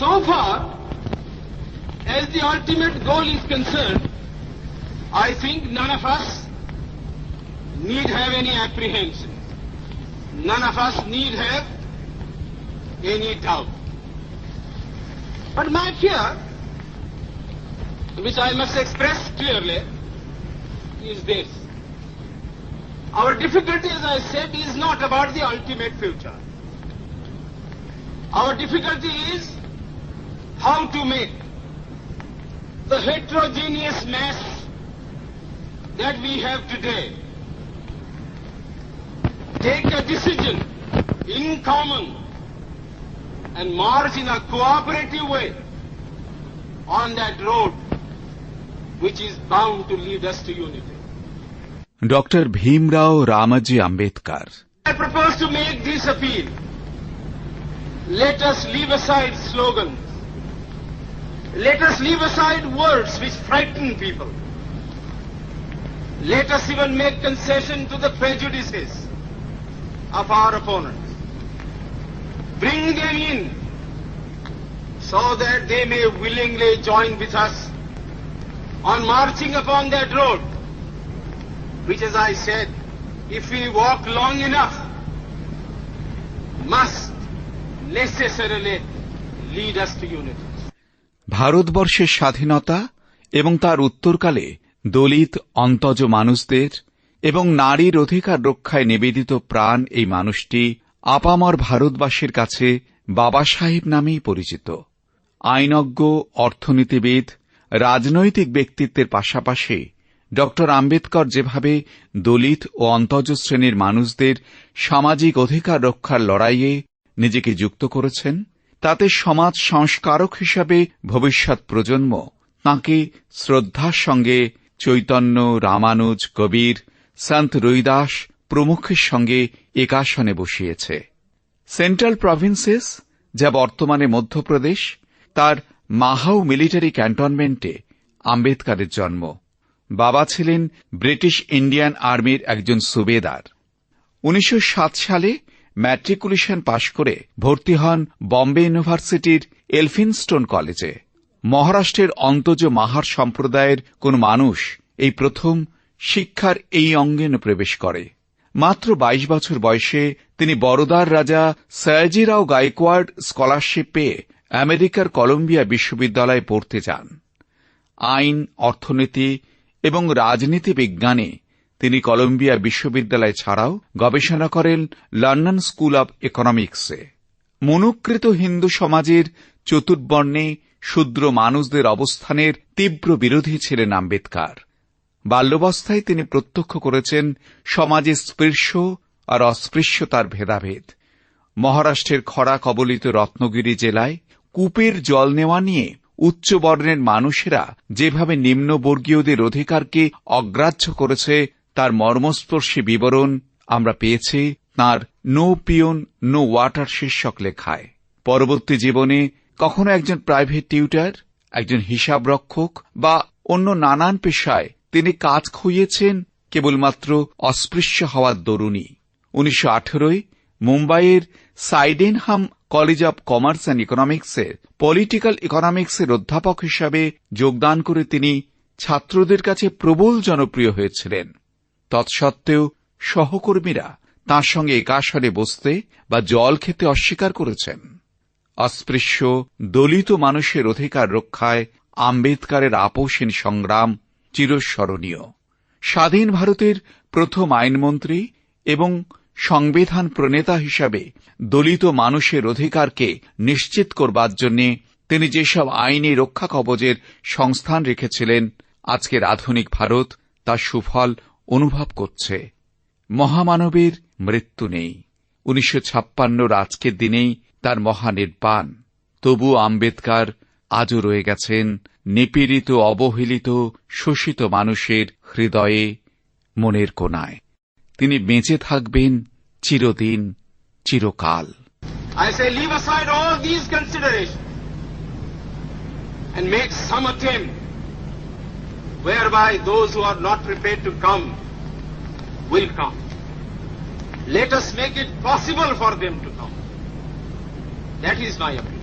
so far as the ultimate goal is concerned, I think none of us need have any apprehension. None of us need have any doubt. But my fear, which I must express clearly, is this. Our difficulty, as I said, is not about the ultimate future. Our difficulty is how to make the heterogeneous mass that we have today take a decision in common and march in a cooperative way on that road which is bound to lead us to unity. Dr. Bhimrao Ramaji Ambedkar. I propose to make this appeal. Let us leave aside slogans. Let us leave aside words which frighten people. Let us even make concession to the prejudices of our opponents. Bring them in so that they may willingly join with us on marching upon that road, which as I said, if we walk long enough, must necessarily lead us to unity. ভারতবর্ষের স্বাধীনতা এবং তার উত্তরকালে দলিত অন্তজ মানুষদের এবং নারীর অধিকার রক্ষায় নিবেদিত প্রাণ এই মানুষটি আপামর ভারতবাসীর কাছে বাবা সাহেব নামেই পরিচিত। আইনজ্ঞ, অর্থনীতিবিদ, রাজনৈতিক ব্যক্তিত্বের পাশাপাশি ড. আম্বেদকর যেভাবে দলিত ও অন্তজ শ্রেণির মানুষদের সামাজিক অধিকার রক্ষার লড়াইয়ে নিজেকে যুক্ত করেছেন তাতে সমাজ সংস্কারক হিসাবে ভবিষ্যৎ প্রজন্ম, তাঁকে শ্রদ্ধার সঙ্গে চৈতন্য, রামানুজ, কবির, সন্ত রুইদাস প্রমুখের সঙ্গে একাসনে বসিয়েছে। সেন্ট্রাল প্রভিন্সেস, যা বর্তমানে মধ্যপ্রদেশ, তার মাহাউ মিলিটারি ক্যান্টনমেন্টে আম্বেদকরের জন্ম। বাবা ছিলেন ব্রিটিশ ইন্ডিয়ান আর্মির একজন সুবেদার। উনিশশো সাত সালে ম্যাট্রিকুলেশন পাশ করে ভর্তি হন বম্বে ইউনিভার্সিটির এলফিনস্টোন কলেজে মহারাষ্ট্রের অন্তজ মাহার সম্প্রদায়ের কোন মানুষ এই প্রথম শিক্ষার এই অঙ্গনে প্রবেশ করে। মাত্র ২২ বছর বয়সে তিনি বরোদার রাজা সয়াজিরাও গায়কোয়াড় স্কলারশিপ পেয়ে আমেরিকার কলম্বিয়া বিশ্ববিদ্যালয়ে পড়তে যান আইন, অর্থনীতি এবং রাজনীতি বিজ্ঞানে তিনি কলম্বিয়া বিশ্ববিদ্যালয় ছাড়াও গবেষণা করেন লন্ডন স্কুল অব ইকোনমিক্সে। মনুকৃত হিন্দু সমাজের চতুর্বর্ণে শূদ্র মানুষদের অবস্থানের তীব্র বিরোধী ছিলেন আম্বেদকর। বাল্যবস্থায় তিনি প্রত্যক্ষ করেছেন সমাজে স্পৃশ্য আর অস্পৃশ্যতার ভেদাভেদ। মহারাষ্ট্রের খরা কবলিত রত্নগিরি জেলায় কূপের জল নেওয়া নিয়ে উচ্চবর্ণের মানুষেরা যেভাবে নিম্নবর্গীয়দের অধিকারকে অগ্রাহ্য করেছে তার মর্মস্পর্শী বিবরণ আমরা পেয়েছি তাঁর নো পিয়ন, নো ওয়াটার শীর্ষক লেখায়। পরবর্তী জীবনে কখনো একজন প্রাইভেট টিউটার, একজন হিসাবরক্ষক বা অন্য নানান পেশায় তিনি কাজ খুইয়েছেন কেবলমাত্র অস্পৃশ্য হওয়ার দরুণী উনিশশো আঠেরোয় মুম্বাইয়ের Sydenham college of commerce and ইকোনমিক্সের political ইকোনমিক্সের অধ্যাপক হিসাবে যোগদান করে তিনি ছাত্রদের কাছে প্রবল জনপ্রিয় হয়েছিলেন। তৎসত্ত্বেও সহকর্মীরা তাঁর সঙ্গে একাসরে বসতে বা জল খেতে অস্বীকার করেছেন। অস্পৃশ্য, দলিত মানুষের অধিকার রক্ষায় আম্বেদকারের আপোষহীন সংগ্রাম চিরস্মরণীয়। স্বাধীন ভারতের প্রথম আইনমন্ত্রী এবং সংবিধান প্রণেতা হিসাবে দলিত মানুষের অধিকারকে নিশ্চিত করবার জন্য তিনি যেসব আইনি রক্ষা কবচের সংস্থান রেখেছিলেন, আজকের আধুনিক ভারত তার সুফল অনুভব করছে। মহামানবের মৃত্যু নেই। উনিশশো ছাপ্পান্নর আজকের দিনেই তার মহানির্বাণ। তবু আম্বেদকর আজও রয়ে গেছেন নিপীড়িত, অবহেলিত, শোষিত মানুষের হৃদয়ে মনের কোনায় তিনি বেঁচে থাকবেন চিরদিন, চিরকাল। I say leave aside all these considerations and make some attempt whereby those who are not prepared to come will come. Let us make it possible for them to come. That is my appeal.